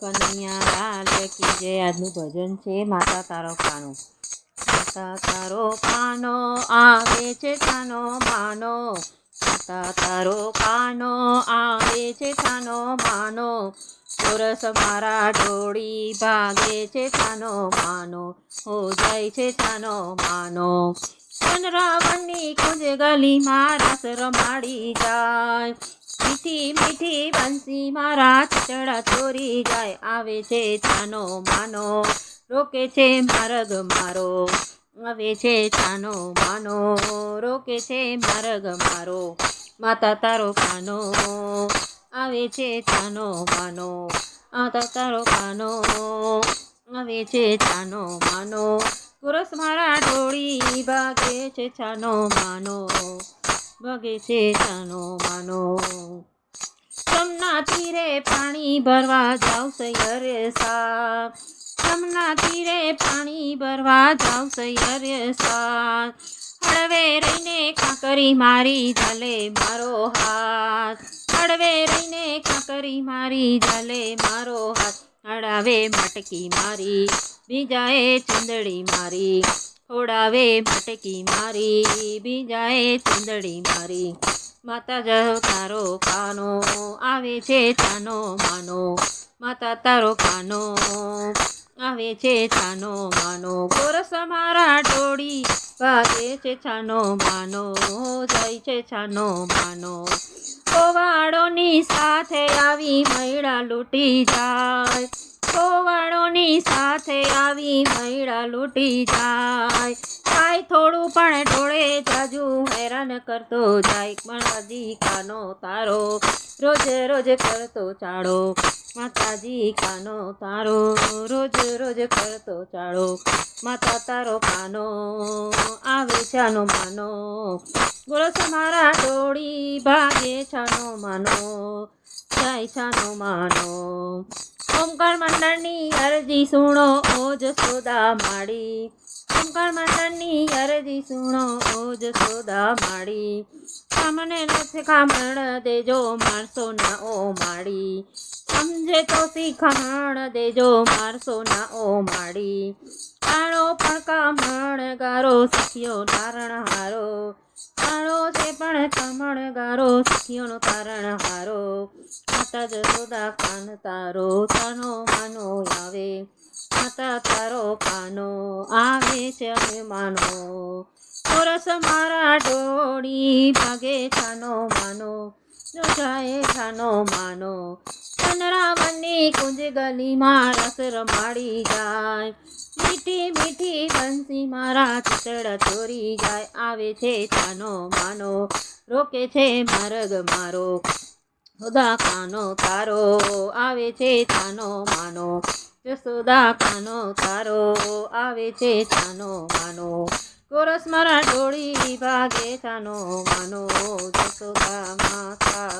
કનૈયા લાલ કી જય. આજનું ભજન છે માતા તારો કાનો માતા તારો કાનો આવે છે તાનો માનો. માતા તારો કાનો આવે છે તાનો માનો. ચોરસ મારા ઢોળી ભાગે છે તાનો માનો. હો જાય છે તાનો માનો. રાવણની કુંજ ગલી મારા રમાડી જાય. મીઠી મીઠી બંસી મારા ચડા ચોરી જાય, આવે છે છાનો માનો, રોકે છે માર્ગ મારો, આવે છે છાનો માનો, રોકે છે માર્ગ મારો, માતા તારો કાનો, આવે છે છાનો માનો, માતા તારો કાનો, આવે છે છાનો માનો પુરુષ મારા ડોળી ભાગે છે છાનો માનો ભાગે છે તનો માનો. જમના તીરે પાણી ભરવા જાવ સૈયરે સા જમના તીરે પાણી ભરવા જાવ સૈયરે સા હળવે રહીને કાંકરી મારી જલે મારો હાથ. હળવે રહીને કાંકરી મારી જલે મારો હાથ. હળાવે મટકી મારી, બીજાએ ચંદડી મારી. ખોડાવે મટકી મારી, બીજાએ ચંદડી મારી. માતા જ તારો કાનો આવે છે ચાનો માનો. માતા તારો કાનો આવે છે છાનો માનો. કોરસ મારા ટોળી ભાગે છે છાનો માનો. જાય છે છાનો માનો. કોવાળોની સાથે આવી મૈડા લૂંટી જાય. કોવાળોની સાથે આવી મૈડા લૂંટી જાય. કાંઈ થોડું પણ ઢોળે જાજુ હેરાન કરતો જાય. માતાજી કાનો તારો રોજ રોજ કરતો ચાળો. માતાજી કાનો તારો રોજ રોજ કરતો ચાળો. માતા તારો કાનો, આવે છાનો માનો. ગોળસ મારા ડોળી ભાગે છાનો માનો. જાય છાનો માનો. ઓમકાર મંડળની અરજી સુણો ઓ જસોદા માડી ઓમકાર મંડળની અરજી સુણો ઓ જસોદા માડી સામને નથી ખામણ દેજો મારસો ના ઓ માડી સમજે તો શીખામણ દેજો મારસો ના ઓ માડી કાળો પણ કામણ ગારો, શીખ્યો નારણ હારો. આણો છે પણ કમળ ગારો સખીઓનો તારણ હારો. માતા જસોદા કાન તારો તાનો માનો આવે. માતા તારો કાનો આવે છે માનો. કોરસ મારા ડોળી ભાગે છાનો માનો. જાય છાનો માનો. ચંદ્રાવનની કુંજ ગલીમાં રસ રમાડી જાય. મીઠી મીઠી બંસી મારા ચિતડ ચોરી જાય. આવે છે છાનો માનો, રોકે છે માર્ગ મારો. સુદા કાનો તારો, આવે છે છાનો માનો. જસોદા કાનો તારો, આવે છે છાનો માનો. કોરસ મારા ડોળી ભાગે છાનો માનો જસોદા માતા